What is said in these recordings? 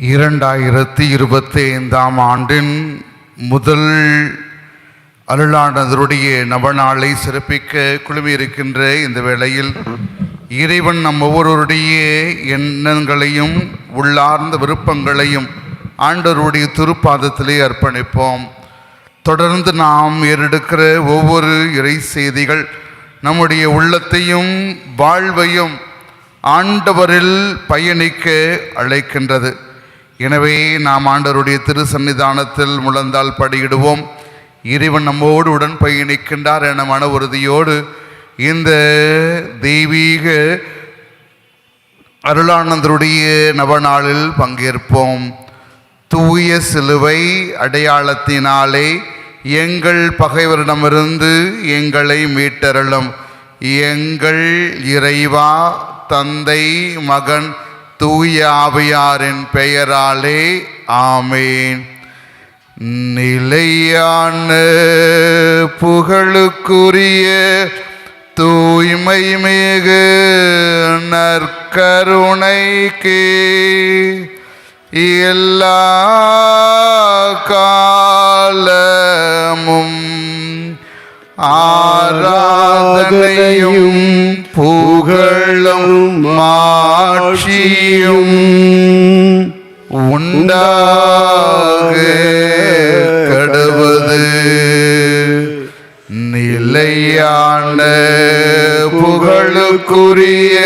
இரண்டாயிரத்தி இருபத்தி ஐந்தாம் ஆண்டின் முதல் அருளானதருடைய நவநாளை சிறப்பிக்க குழுமியிருக்கின்ற இந்த வேளையில் இறைவன் நம் ஒவ்வொருவருடைய எண்ணங்களையும் உள்ளார்ந்த விருப்பங்களையும் ஆண்டவருடைய திருப்பாதத்திலே அர்ப்பணிப்போம். தொடர்ந்து நாம் ஏறெடுக்கிற ஒவ்வொரு இறை செய்திகள் நம்முடைய உள்ளத்தையும் வாழ்வையும் ஆண்டவரில் பயணிக்க அழைக்கின்றது. எனவே நாம் ஆண்டவருடைய திரு சன்னிதானத்தில் முழந்தால் படியிடுவோம். இறைவன் நம்மோடு உடன் பயணிக்கின்றார் என மன உறுதியோடு இந்த தெய்வீக அருளானந்தருடைய நவநாளில் பங்கேற்போம். தூய சிலுவை அடையாளத்தினாலே எங்கள் பகைவரிடமிருந்து எங்களை மீட்டருளும். எங்கள் இறைவா தந்தை மகன் தூய ஆவியாரின் பெயராலே ஆமேன். நிலையான புகழுக்குரிய தூய்மை மிகு நற்கருணைக்கு எல்லா காலமும் ஆராதனையும் புகழும் மாட்சியும் உண்டாக கடவுது நிலையான புகழுக்குரிய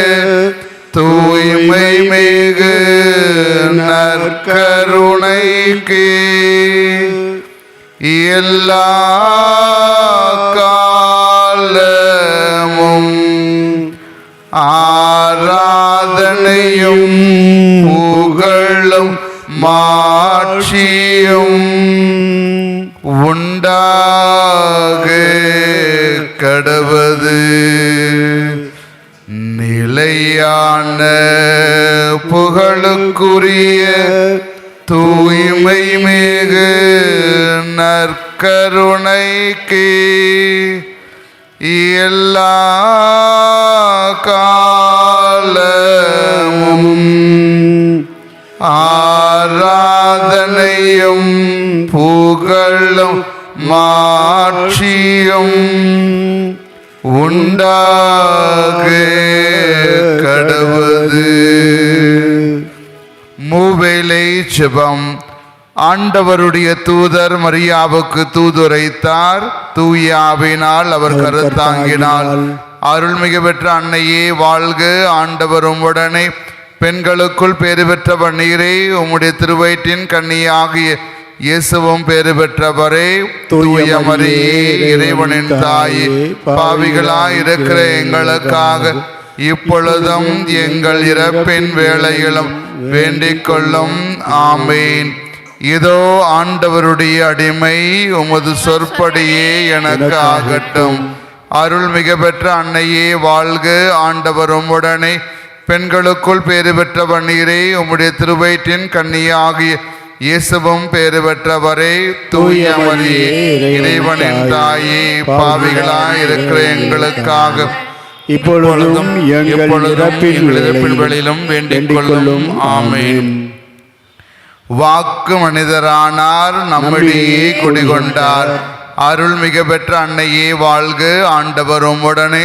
தூய்மை மிகு நற்கருணைக்கு எல்லா மூவேலை ஜெபம். ஆண்டவருடைய தூதர் மரியாவுக்கு தூதுரைத்தார். தூயாவினால் அவர் கருத்தாங்கினார் அருள்மிகு பெற்ற அன்னையே வாழ்க. ஆண்டவரும் உடனே பெண்களுக்குள் பேறு பெற்றவர் நீரே உம்முடைய திருவயிற்றின் கன்னியாகிய இயேசுவும் பேறு பெற்றவரே தூய மரியே இறைவனின் தாயே பாவிகளாய் இருக்கிற எங்களுக்காக இப்பொழுதும் எங்கள் இறப்பின் வேளையிலும் வேண்டிக் கொள்ளும் ஆமேன். இதோ ஆண்டவருடைய அடிமை உமது சொற்படியே எனக்கு ஆகட்டும். அருள் மிக பெற்ற அன்னையே வாழ்க. ஆண்டவரும் உடனே பெண்களுக்குள் பேறு பெற்ற நீரே உம்முடைய திருவயிற்றின் கன்னியாகிய இயேசுவும் பேறு பெற்றவரே. தூய மரியே இறைவனின் தாயே பாவிகளாய் இருக்கிற எங்களுக்காக இப்பொழுதும் எங்கள் இறப்பின் வேளையிலும் வேண்டிக் கொள்ளும் ஆமேன். வாக்கு மனிதரானார் நம்மிடையே குடிகொண்டார். அருள் மிக பெற்ற அன்னையே வாழ்க. ஆண்டவரும் உடனே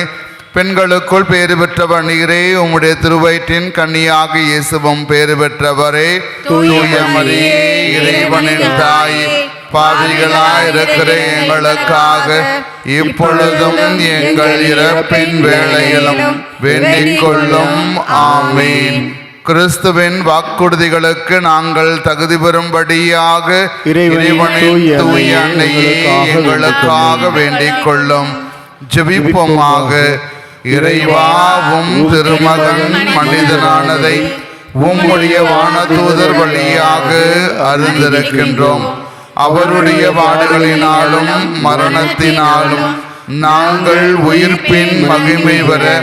பெண்களுக்குள் பேறு பெற்றவர் நீரே. உம்முடைய திருவயிற்றின் கன்னியாக இயேசுவும் பேறு பெற்றவரே. இறைவனின் தாய். பாவிகளாய் இருக்கிற எங்களுக்காக இப்பொழுதும் எங்கள் இறப்பின் வேளையிலும் வேண்டிக் கொள்ளும் ஆமீன். கிறிஸ்துவின் வாக்குறுதிகளுக்கு நாங்கள் தகுதி பெறும்படியாக தூய அன்னையே எங்களுக்காக வேண்டிக் கொள்ளும் ஜெபிப்போமாக. இறைவாவும் திருமகன் மனிதனானதை உம்முடைய வானதூதர் வழியாக அறிந்திருக்கின்றோம். அவருடைய பாடுகளினாலும் மரணத்தினாலும் நாங்கள் உயிர்ப்பின் மகிமை வர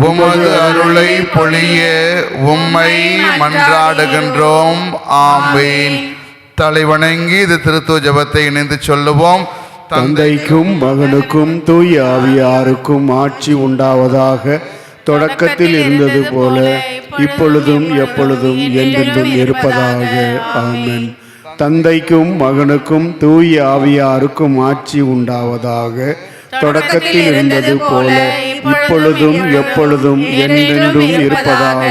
உமது அருளை பொழிய உம்மை மன்றாடுகின்றோம். ஆம்பேன் தலைவணங்கி இது திருத்துவ ஜெபத்தை இணைந்து சொல்லுவோம். தந்தைக்கும் மகனுக்கும் தூய் ஆவியாருக்கும் ஆட்சி உண்டாவதாக தொடக்கத்தில் இருந்தது போல இப்பொழுதும் எப்பொழுதும் என்றென்றும் இருப்பதாக. ஆமன். தந்தைக்கும் மகனுக்கும் தூய ஆவியாருக்கும் ஆட்சி உண்டாவதாக தொடக்கத்தில் இருந்தது போல இப்பொழுதும் எப்பொழுதும் என்றென்றும் இருப்பதாக.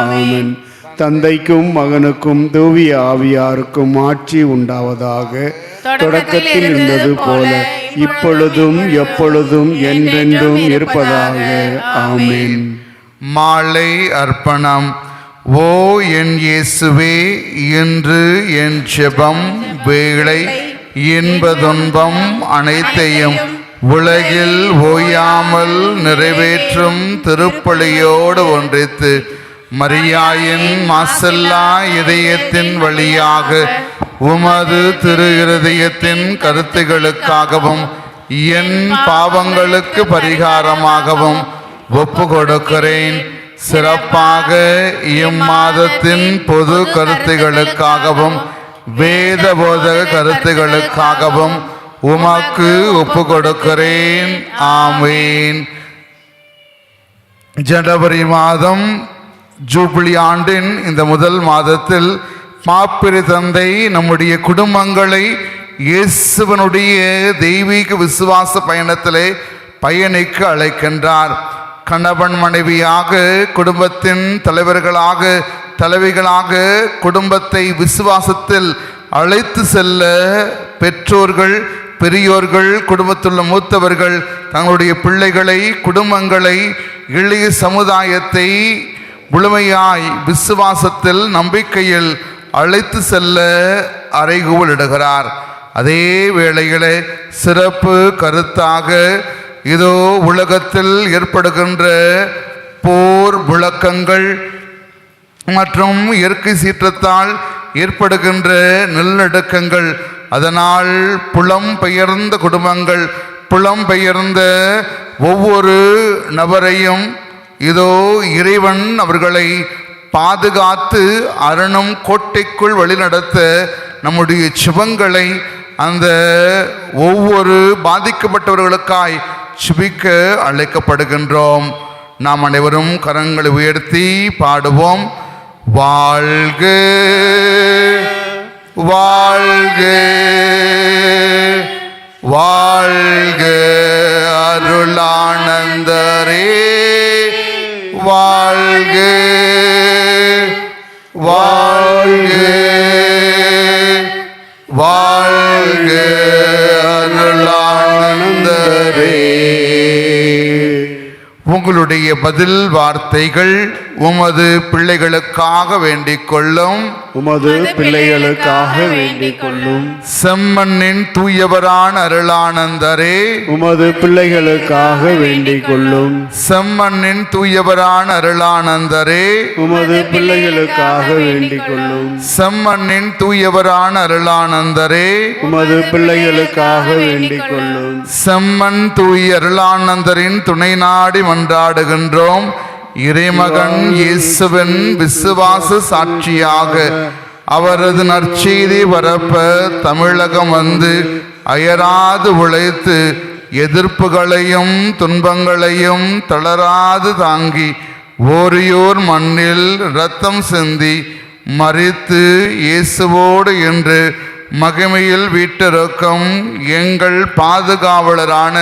ஆமன். தந்தைக்கும் மகனுக்கும் தூவி ஆவியாருக்கும் ஆட்சி உண்டாவதாக தொடக்கத்தில் இருந்தது போல இப்பொழுதும் எப்பொழுதும் என்றென்றும் இருப்பதாக. ஆமேன். மாலை அர்ப்பணம். ஓ என் இயேசுவே இன்று என் செபம் வேளை இன்பதுன்பம் அனைத்தையும் உலகில் ஓயாமல் நிறைவேற்றும் திருப்பலியோடு ஒன்றித்து மரியாயின் மாசல்லா இதயத்தின் வழியாக உமது திரு இருதயத்தின் கருத்துகளுக்காகவும் என் பாவங்களுக்கு பரிகாரமாகவும் ஒப்பு கொடுக்கிறேன் சிறப்பாக இம்மாதத்தின் பொது கருத்துகளுக்காகவும் வேத போதக கருத்துகளுக்காகவும் உமக்கு ஒப்பு கொடுக்கிறேன் ஆமீன். ஜனவரி மாதம் ஜூபிலி ஆண்டின் இந்த முதல் மாதத்தில் மாப்பிரி தந்தை நம்முடைய குடும்பங்களை இயேசுவனுடைய தெய்வீக விசுவாச பயணத்திலே பயணிக்க அழைக்கின்றார். கணவன் மனைவியாக குடும்பத்தின் தலைவர்களாக தலைவிகளாக குடும்பத்தை விசுவாசத்தில் அழைத்து செல்ல பெற்றோர்கள் பெரியோர்கள் குடும்பத்துள்ள மூத்தவர்கள் தங்களுடைய பிள்ளைகளை குடும்பங்களை இளைய சமுதாயத்தை முழுமையாய் விசுவாசத்தில் நம்பிக்கையில் அழைத்து செல்ல அறைகூவலிடுகிறார். அதே வேளையிலே சிறப்பு கருத்தாக இதோ உலகத்தில் ஏற்படுகின்ற போர் விளக்கங்கள் மற்றும் இயற்கை சீற்றத்தால் ஏற்படுகின்ற நிலநடுக்கங்கள் அதனால் புலம் பெயர்ந்த குடும்பங்கள் புலம் பெயர்ந்த ஒவ்வொரு நபரையும் இதோ இறைவன் அவர்களை பாதுகாத்து அரணும் கோட்டைக்குள் வழிநடத்த நம்முடைய சிவங்களை அந்த ஒவ்வொரு பாதிக்கப்பட்டவர்களுக்காய் சுபிக்க அழைக்கப்படுகின்றோம். நாம் அனைவரும் கரங்களை உயர்த்தி பாடுவோம். வாழ்க வாழ்க வாழ்க பதில் வார்த்தைகள் உமது பிள்ளைகளுக்காக வேண்டிக் கொள்ளும் உமது பிள்ளைகளுக்காக வேண்டிக் கொள்ளும் செம்மண்ணின் தூயவரான அருளானந்தரே. உமது பிள்ளைகளுக்காக வேண்டிக் கொள்ளும் செம்மண்ணின் தூயவரான அருளானந்தரே. உமது பிள்ளைகளுக்காக வேண்டிக் கொள்ளும் செம்மண்ணின் தூயவரான அருளானந்தரே. உமது பிள்ளைகளுக்காக வேண்டிக் கொள்ளும் செம்மன் தூய அருளானந்தரின் துணை நாடி மன்றாடுகின்றோம். இறைமகன் இயேசுவின் விசுவாச சாட்சியாக அவரது நற்செய்தி பரப்ப தமிழகம் வந்து அயராது உழைத்து எதிர்ப்புகளையும் துன்பங்களையும் தளராது தாங்கி ஓரியோர் மண்ணில் இரத்தம் சிந்தி மறித்து இயேசுவோடு என்று மகிமையில் வீட்டிருக்கும் எங்கள் பாதுகாவலரான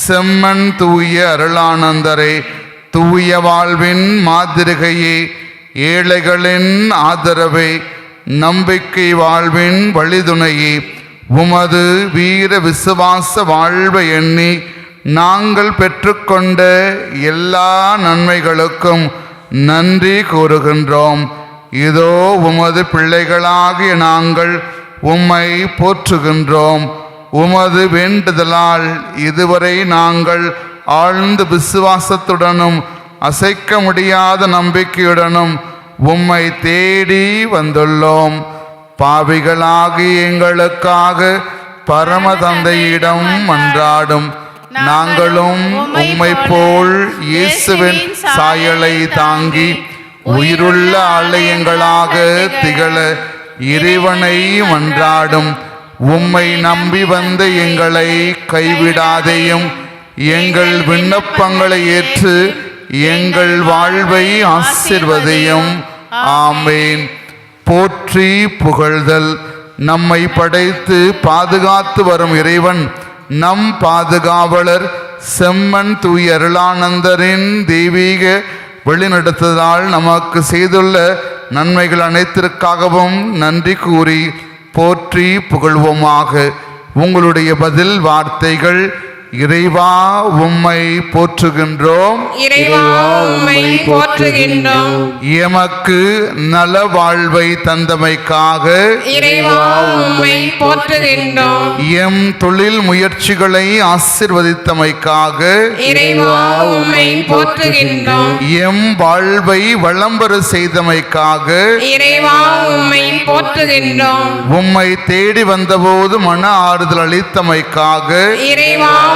செம்மன் தூய அருளானந்தரை தூய வாழ்வின் மாதிரிகையே ஏழைகளின் ஆதரவை நம்பிக்கை வாழ்வின் வழிதுணையே உமது வீர விசுவாச வாழ்வை எண்ணி நாங்கள் பெற்றுக்கொண்ட எல்லா நன்மைகளுக்கும் நன்றி கூறுகின்றோம். இதோ உமது பிள்ளைகளாகிய நாங்கள் உம்மை போற்றுகின்றோம். உமது வேண்டுதலால் இதுவரை நாங்கள் ஆழ்ந்த விசுவாசத்துடனும் அசைக்க முடியாத நம்பிக்கையுடனும் உம்மை தேடி வந்துள்ளோம். பாவிகளாகி எங்களுக்காக பரம தந்தையிடம் மன்றாடும் நாங்களும் உம்மை போல் இயேசுவின் சாயலை தாங்கி உயிருள்ள ஆலயங்களாக திகழ இறைவனை மன்றாடும் உம்மை நம்பி வந்த எங்களை கைவிடாதேயும் எங்கள் விண்ணப்பங்களை ஏற்று எங்கள் வாழ்வை ஆசிர்வதையும். ஆமேன். போற்றி புகழ்தல். நம்மை படைத்து பாதுகாத்து வரும் இறைவன். நம் பாதுகாவலர் செம்மன் தூய அருளானந்தரின் தெய்வீக வழிநடத்துதலால் நமக்கு செய்துள்ள நன்மைகள் அனைத்திற்காகவும் நன்றி கூறி போற்றி புகழ்வோமாக. உங்களுடைய பதில் வார்த்தைகள் இறைவா உம்மை போற்றுகின்றோம். இறைவா உம்மை போற்றுகின்றோம். எமக்கு நல வாழ்வை தந்தமைக்காக இறைவா உம்மை போற்றுகின்றோம். எம் தொழில் முயற்சிகளை ஆசிர்வதித்தமைக்காக இறைவா உம்மை போற்றுகின்றோம். எம் வாழ்வை வளம்பெற செய்தமைக்காக இறைவா உம்மை போற்றுகின்றோம். உம்மை தேடி வந்தபோது மன ஆறுதல் அளித்தமைக்காக இறைவா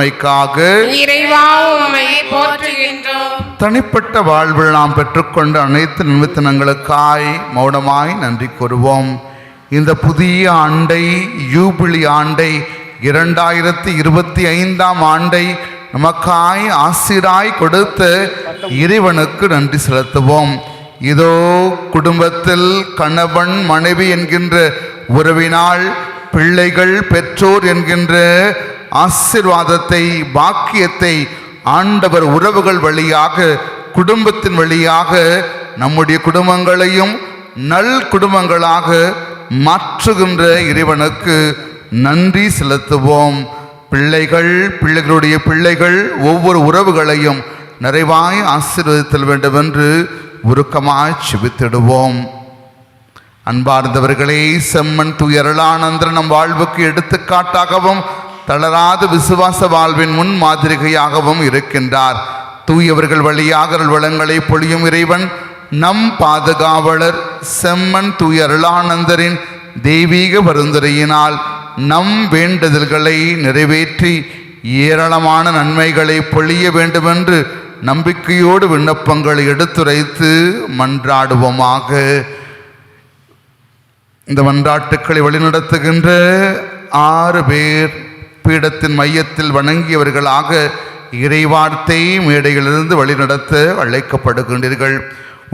கொடுத்தமைக்காக இறைவா உம்மை போற்றுகின்றோம். தனிப்பட்ட வாழ்வில் நாம் பெற்றுக்கொண்ட அனைத்து நிமித்தனங்களுக்காய் மௌனமாய் நன்றி கூறுவோம். இந்த புதிய ஆண்டை யூபிலி ஆண்டை இரண்டாயிரத்தி இருபத்தி ஐந்தாம் ஆண்டை நமக்காய் ஆசிராய் கொடுத்த இறைவனுக்கு நன்றி செலுத்துவோம். இதோ குடும்பத்தில் கணவன் மனைவி என்கின்ற உறவினால் பிள்ளைகள் பெற்றோர் என்கின்ற ஆசிர்வாதத்தை பாக்கியத்தை ஆண்டவர் உறவுகள் வழியாக குடும்பத்தின் வழியாக நம்முடைய குடும்பங்களையும் நல் குடும்பங்களாக மாற்றுகின்ற இறைவனுக்கு நன்றி செலுத்துவோம். பிள்ளைகள் பிள்ளைகளுடைய பிள்ளைகள் ஒவ்வொரு உறவுகளையும் நிறைவாய் ஆசீர்வதித்தல் வேண்டும் என்று உருக்கமாய் செபித்திடுவோம். அன்பார்ந்தவர்களே செம்மன் துயரலானந்தர் நம் வாழ்வுக்கு எடுத்துக்காட்டாகவும் தளராத விசுவாச வாழ்வின் முன் மாதிரிகையாகவும் இருக்கின்றார். தூயவர்கள் வழியாக வளங்களை பொழியும் இறைவன் நம் பாதுகாவலர் செம்மன் தூய அருளானந்தரின் தெய்வீக பரிந்துரையினால் நம் வேண்டுதல்களை நிறைவேற்றி ஏராளமான நன்மைகளை பொழிய வேண்டுமென்று நம்பிக்கையோடு விண்ணப்பங்களை எடுத்துரைத்து மன்றாடுவோமாக. இந்த மன்றாட்டுக்களை வழிநடத்துகின்ற ஆறு பேர் பீடத்தின் மையத்தில் வணங்கியவர்களாக இறைவார்த்தை மேடையிலிருந்து வழிநடத்த அழைக்கப்படுகின்றீர்கள்.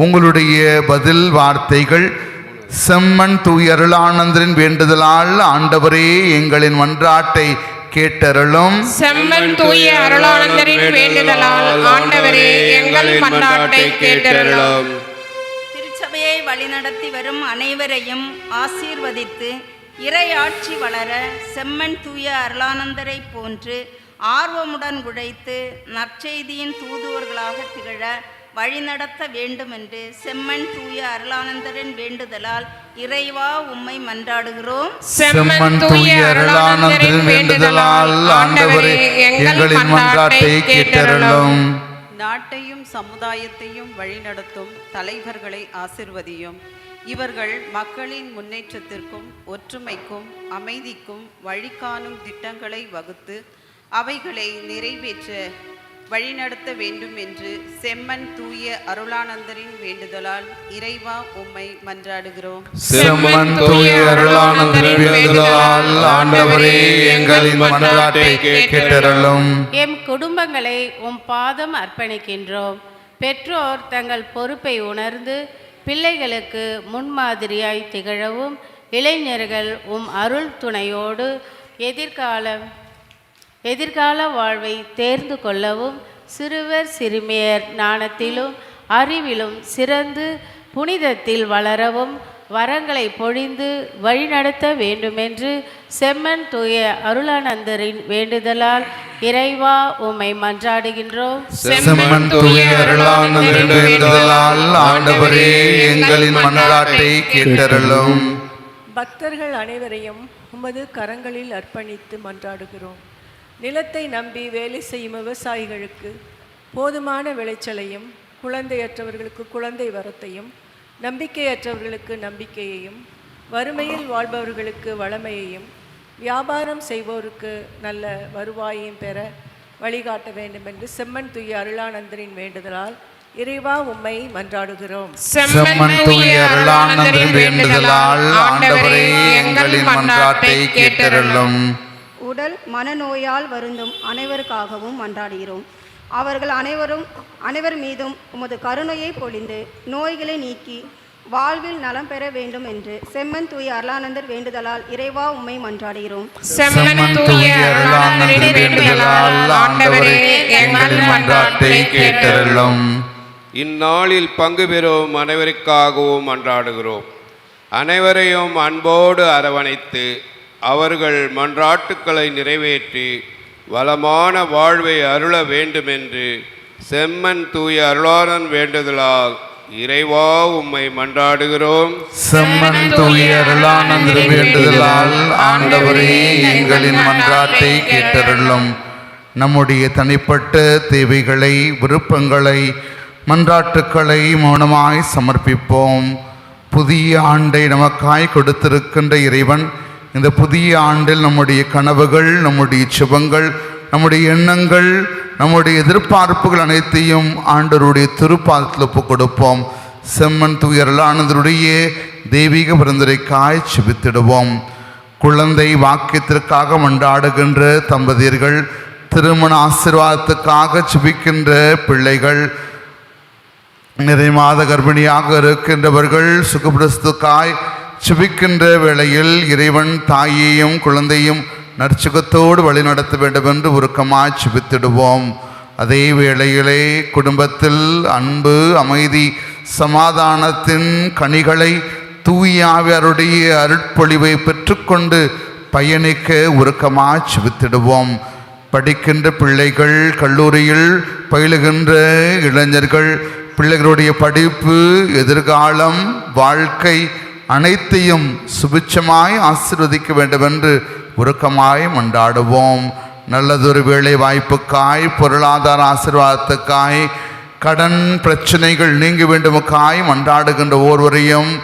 உங்களுடைய பதில் வார்த்தைகள் செம்மன் தூய அருளானந்தரின் வேண்டுதலால் ஆண்டவரே எங்களின் மன்றாட்டை கேட்டருளும். செம்மன் தூய அருளானந்தரின் வேண்டுதலால் ஆண்டவரே எங்கள் மன்றாட்டை கேட்டருளும். திருச்சபையை வழிநடத்தி வரும் அனைவரையும் ஆசீர்வதித்து இறையாட்சி வளர செம்மன் தூய அருளானந்தரை போன்று ஆர்வமுடன் உழைத்து நற்செய்தியின் தூதுவர்களாக திகழ வழிநடத்த வேண்டுமென்று செம்மன் தூய அருளானந்தரின் வேண்டுதலால் இறைவா உம்மை மன்றாடுகிறோம். செம்மன் தூய அருளானந்தரின் வேண்டுதலால் ஆண்டவரே எங்களின் மன்றாட்டை கேட்டருளும். நாட்டையும் சமுதாயத்தையும் வழிநடத்தும் தலைவர்களை ஆசிர்வதியும். இவர்கள் மக்களின் முன்னேற்றத்திற்கும் ஒற்றுமைக்கும் அமைதிக்கும் வழிகாணும் திட்டங்களை வகுத்து அவைகளை நிறைவேற்ற வழிநடத்த வேண்டும் என்று செம்மன் தூய அருளானந்தரின் வேண்டுதலால் இறைவா உம்மை மன்றாடுகிறோம். செம்மன் தூய அருளானந்தரின் வேண்டுதலால் ஆண்டவரே எங்களின் மன்றாட்டை கேட்டருளும் எம் குடும்பங்களை உம் பாதம் அர்ப்பணிக்கின்றோம். பெற்றோர் தங்கள் பொறுப்பை உணர்ந்து பிள்ளைகளுக்கு முன்மாதிரியாய் திகழவும் இளைஞர்கள் உம் அருள் துணையோடு எதிர்கால எதிர்கால வாழ்வை தேர்ந்து கொள்ளவும் சிறுவர் சிறுமியர் நாணத்திலும் அறிவிலும் சிறந்து புனிதத்தில் வளரவும் வரங்களை பொழிந்து வழிநடத்த வேண்டுமென்று செம்மன் தூய அருளானந்தரின் வேண்டுதலால் இறைவா உம்மை மன்றாடுகின்றோம். செம்மன் தூய அருளானந்தரின் வேண்டுதலால் ஆண்டவரே எங்களின் மன்றாட்டை கேட்டருளும். பக்தர்கள் அனைவரையும் உமது கரங்களில் அர்ப்பணித்து மன்றாடுகிறோம். நிலத்தை நம்பி வேலை செய்யும் விவசாயிகளுக்கு போதுமான விளைச்சலையும் குழந்தையற்றவர்களுக்கு குழந்தை வரத்தையும் நம்பிக்கையற்றவர்களுக்கு நம்பிக்கையையும் வறுமையில் வாழ்பவர்களுக்கு வளமையையும் வியாபாரம் செய்வோருக்கு நல்ல வருவாயையும் பெற வழிகாட்ட வேண்டும் என்று செம்மன் துய்ய அருளானந்தரின் வேண்டுதலால் இறைவா உம்மை மன்றாடுகிறோம். செம்மன் தூய அருளானந்தரின் வேண்டுதலால் ஆண்டவரே எங்களின் மன்றாட்டை கேட்டருளும். உடல் மனநோயால் வருந்தும் அனைவருக்காகவும் மன்றாடுகிறோம். அவர்கள் அனைவரும் அனைவர் மீதும் உமது கருணையை பொழிந்து நோய்களை நீக்கி வாழ்வில் நலம் பெற வேண்டும் என்று செம்மன் தூய அருளானந்தர் வேண்டுதலால் இறைவா உம்மை மன்றாடுகிறோம். செம்மன் தூய அருளானந்தரின் வேண்டுதலால் ஆண்டவரே எங்கள் மன்றாட்டை கேட்டருளும். இந்நாளில் பங்கு பெறும் அனைவருக்காகவும் மன்றாடுகிறோம். அனைவரையும் அன்போடு அரவணைத்து அவர்கள் மன்றாட்டுக்களை நிறைவேற்றி வளமான வாழ்வை அருள வேண்டுமென்று செம்மன் தூய அருளாளன் வேண்டுதலால் இறைவா உம்மை மன்றாடுகிறோம். செம்மன் தூய அருளானந்த வேண்டுதலால் ஆண்டவரே எங்களின் மன்றாட்டை கேட்டருளும். நம்முடைய தனிப்பட்ட தேவைகளை விருப்பங்களை மன்றாட்டுக்களை மௌனமாய் சமர்ப்பிப்போம். புதிய ஆண்டை நமக்காய் கொடுத்திருக்கின்ற இறைவன் இந்த புதிய ஆண்டில் நம்முடைய கனவுகள் நம்முடைய சுபங்கள் நம்முடைய எண்ணங்கள் நம்முடைய எதிர்பார்ப்புகள் அனைத்தையும் ஆண்டவருடைய திருப்பாதத்தில் ஒப்பு கொடுப்போம். செம்மன் துயரலானதருடைய தெய்வீக பிறந்தரைக்காய் செபித்திடுவோம். குழந்தை வாக்கியத்திற்காக மன்றாடுகின்ற தம்பதியர்கள் திருமண ஆசீர்வாதத்துக்காக சுபிக்கின்ற பிள்ளைகள் நிறைமாத கர்ப்பிணியாக இருக்கின்றவர்கள் சுகபிரஸ்துக்காய் சுபிக்கின்ற வேளையில் இறைவன் தாயையும் குழந்தையும் நற்சுகத்தோடு வழிநடத்த வேண்டும் என்று உருக்கமாய் சுபித்திடுவோம். அதே வேளையிலே குடும்பத்தில் அன்பு அமைதி சமாதானத்தின் கனிகளை தூயாவியருடைய அருட்பொழிவை பெற்றுக்கொண்டு பயணிக்க உருக்கமாக சுபித்திடுவோம். படிக்கின்ற பிள்ளைகள் கல்லூரியில் பயிலுகின்ற இளைஞர்கள் பிள்ளைகளுடைய படிப்பு எதிர்காலம் வாழ்க்கை அனைத்தையும் சுபிட்சமாய் ஆசிர்வதிக்க வேண்டும் என்று உருக்கமாய் மண்டாடுவோம் நல்லதொரு வேலை வாய்ப்புக்காய் பொருளாதார ஆசீர்வாதத்துக்காய் கடன் பிரச்சனைகள் நீங்க வேண்டுமுக்காய் மன்றாடுகின்ற ஒருவரையும்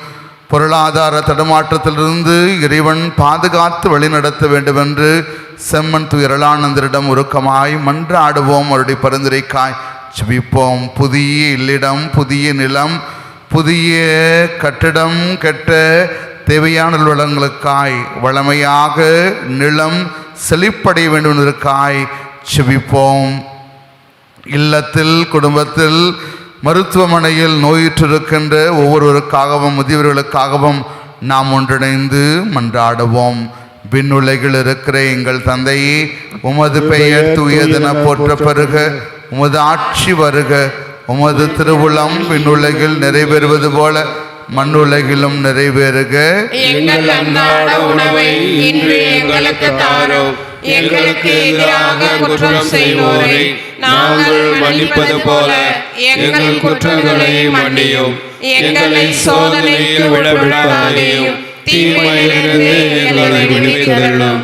பொருளாதார தடுமாற்றத்திலிருந்து இறைவன் பாதுகாத்து வழிநடத்த வேண்டும் என்று செம்மன் துயரலானந்தரிடம் உருக்கமாய் மன்றாடுவோம். அவருடைய பரிந்துரைக்காய் செபிப்போம் புதிய இல்லிடம் புதிய நிலம் புதிய கட்டிடம் கெட்ட தேவையான வளங்களுக்காய் வளமையாக நிலம் செழிப்படைய வேண்டும் என்பதற்காய் செபிப்போம். இல்லத்தில் குடும்பத்தில் மருத்துவமனையில் நோயுற்றிருக்கின்ற ஒவ்வொருவருக்காகவும் முதியவர்களுக்காகவும் நாம் ஒன்றிணைந்து மன்றாடுவோம். விண்ணுலகில் இருக்கிற எங்கள் தந்தையே உமது பெயர் தூயதென போற்ற பெருக உமது ஆட்சி வருக. உமது திருவுளம் விண்ணுலகில் நிறைவேறுவது போல மண்ணுலகிலும் நிறைவேறுக. எங்கள் அன்றாட உணவை இன்று எங்களுக்கு தாரும். எங்களுக்கு எதிராக குற்றம் செய்வோரை நாங்கள் மன்னிப்பது போல எங்கள் குற்றங்களை மன்னியும். எங்களை சோதனைக்கு விடவிடாதேயும். தீமையிலிருந்து எங்களை விடுவித்தருளும்.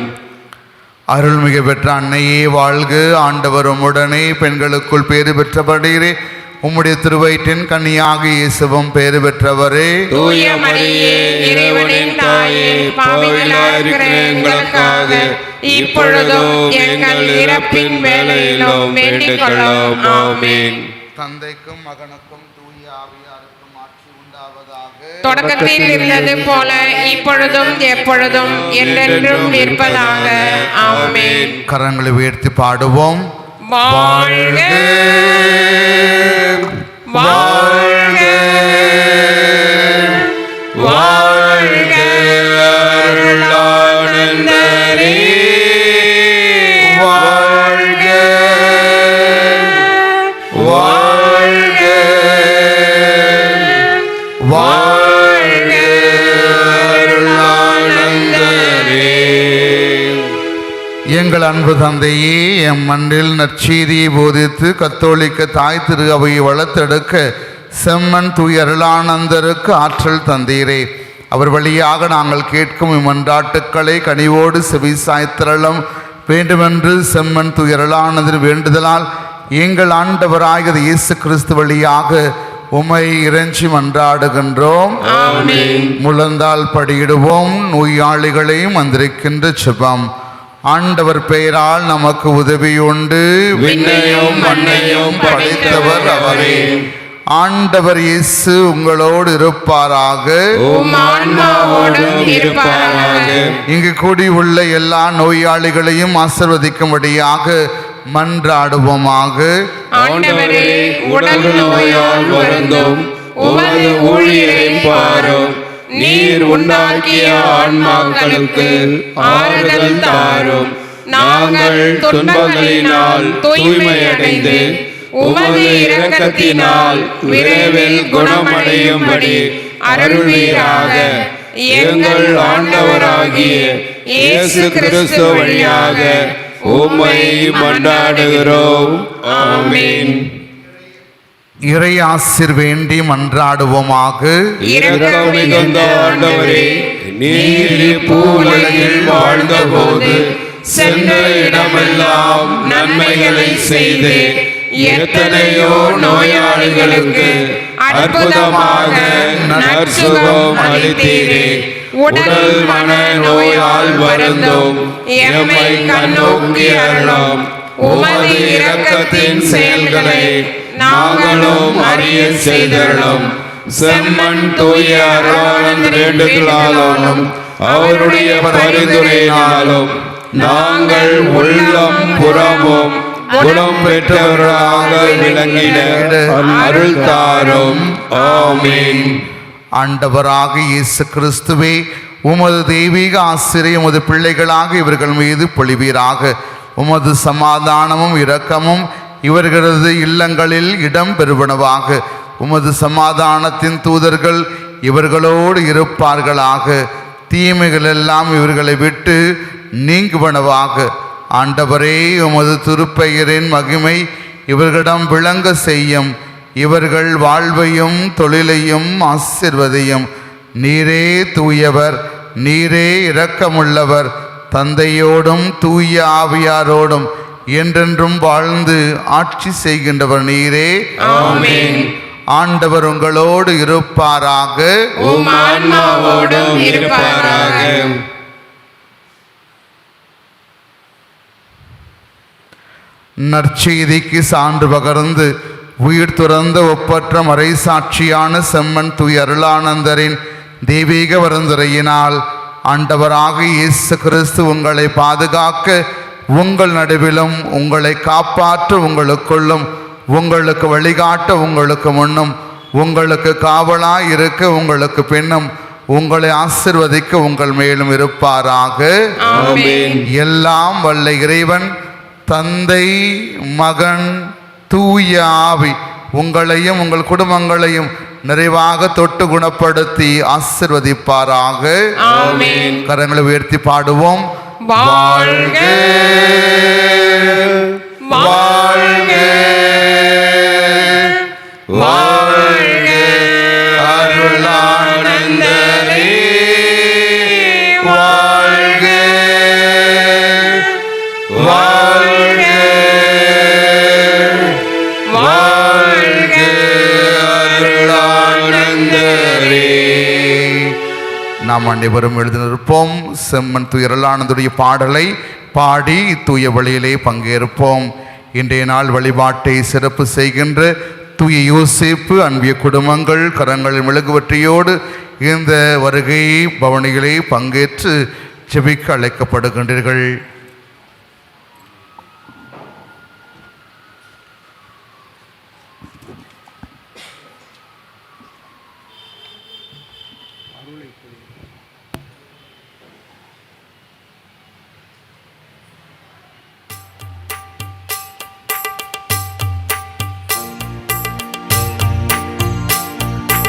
அருள்மிகு பெற்ற அன்னையே வாழ்க. ஆண்டவர் உம்முடனே பெண்களுக்குள் பேறு பெற்றபடீரே உம்முடைய திருவயிற்றின் கன்னியாக இயேசுவும் பேறு பெற்றவரே. தூய மரியே இறைவனின் தாயே பாவிகளாயிருக்கிற எங்களுக்காக இப்பொழுதும் எங்கள் இறப்பின் வேலையிலும் வேண்டிக் கொள்ளும் ஆமீன். தந்தைக்கும் மகனுக்கும் தூய ஆவியாருக்கும் ஆட்சி உண்டாவதாக. தொடக்கத்தில் இருந்தது போல இப்பொழுதும் எப்பொழுதும் என்றென்றும் இருப்பதாக. ஆமென். கரங்களை உயர்த்தி பாடுவோம். வாழ்க. வாழ்க. வாழ்க. எங்கள் அன்பு தந்தையே எம் மண்ணில் நற்செய்தியை போதித்து கத்தோலிக்க தாய் திரு அவையை வளர்த்தெடுக்க செம்மன் தூய அருளானந்தருக்கு ஆற்றல் தந்தீரே. அவர் வழியாக நாங்கள் கேட்கும் இம்மன்றாட்டுக்களை கனிவோடு செவி சாய்த்திரளம் வேண்டுமென்று செம்மன் தூய அருளானந்தர் வேண்டுதலால் எங்கள் ஆண்டவராகிய இயேசு கிறிஸ்து வழியாக உமை இறைஞ்சி மன்றாடுகின்றோம். முழந்தால் படியிடுவோம் நோயாளிகளை மந்திரிக்கின்ற செபம் ஆண்டவர் பெயரால் நமக்கு உதவி உண்டு விண்ணையும் மண்ணையும் படைத்தவர் அவரே. ஆண்டவர் இயேசு உங்களோடு இருப்பாராக. இங்கு கூடியுள்ள எல்லா நோயாளிகளையும் ஆசிர்வதிக்கும்படியாக மன்றாடுவோமாக. ஆண்டவரே உடல் நோயால் வருந்தும். உமது ஊழியரை பாரும். நீர் உண்டாக்கிய ஆன்மாக்களுக்கு ஆறுதல் தாரும். நாங்கள் துன்பங்களினால் தூய்மையடைந்து உமது இரக்கத்தினால் விரைவில் குணமடையும்படி அருள்வீராக. எங்கள் ஆண்டவராகிய இயேசு கிறிஸ்து வழியாக உம்மை மன்றாடுகிறோம். ஆமீன். இறை ஆசிர் வேண்டி மன்றாடுவோமாக. வாழ்ந்தபோது சென்ற இடமெல்லாம் நன்மைகளை செய்து எத்தனையோ நோயாளிகளுக்கு அற்புதமாக நற்சுகம் அளித்தீரே. உடல் மன நோயால் வருந்தும். எம்மை கண்ணோக்கி அருளும். உமது இரக்கத்தின் செயல்களை நாங்களும் அறிய செய்தருளும். செம்மண் தூய வேண்டுதலாலும் அவருடைய பரிந்துரையினாலும் நாங்கள் உள்ளம் புறமும் குணம் பெற்றவர்களாக விளங்கிட அருள் தாரும். ஆமீன். ஆண்டவராக இயேசு கிறிஸ்துவே உமது தெய்வீக ஆசிரியம் உமது பிள்ளைகளாக இவர்கள் மீது பொழிவீராக. உமது சமாதானமும் இரக்கமும் இவர்களது இல்லங்களில் இடம் பெறுவனவாக. உமது சமாதானத்தின் தூதர்கள் இவர்களோடு இருப்பார்களாக. தீமைகள் எல்லாம் இவர்களை விட்டு நீங்குவனவாக. ஆண்டவரே உமது திருப்பெயரின் மகிமை இவர்களிடம் விளங்க செய்யும். இவர்கள் வாழ்வையும் தொழிலையும் ஆசிர்வதையும். நீரே தூயவர் நீரே இரக்கமுள்ளவர். தந்தையோடும் தூய ஆவியாரோடும் என்றென்றும் வாழ்ந்து ஆட்சி செய்கின்றவர் நீரே. ஆண்டவர் உங்களோடு இருப்பாராக. நற்செய்திக்கு சான்று பகர்ந்து உயிர் துறந்த ஒப்பற்ற மறைசாட்சியான செம்மன் தூய் அருளானந்தரின் தெய்வீக வருந்துரையினால் ஆண்டவராக இயேசு கிறிஸ்து உங்களை பாதுகாக்க உங்கள் நடுவிலும் உங்களை காப்பாற்ற உங்களுக்குள்ளும் உங்களுக்கு வழிகாட்ட உங்களுக்கு முன்னும் உங்களுக்கு காவலாய் இருக்க உங்களுக்கு பின்னும் உங்களை ஆசிர்வதிக்க உங்கள் மேலும் இருப்பாராக. எல்லாம் வல்ல இறைவன் தந்தை மகன் தூய ஆவி உங்களையும் உங்கள் குடும்பங்களையும் நிறைவாக தொட்டு குணப்படுத்தி ஆசிர்வதிப்பாராக. கரங்களை உயர்த்தி பாடுவோம். வாழ்க. வாழ்க. நாம் அனைவரும் எழுதினிருப்போம். செம்மன் துயரலானதுடைய பாடலை பாடி தூய வழியிலே பங்கேற்போம். இன்றைய நாள் வழிபாட்டை சிறப்பு செய்கின்ற தூய யோசிப்பு அன்பிய குடும்பங்கள் கரங்களில் மெழுகுவற்றியோடு இந்த வருகை பவனிகளை பங்கேற்று செபிக்க அழைக்கப்படுகின்றீர்கள்.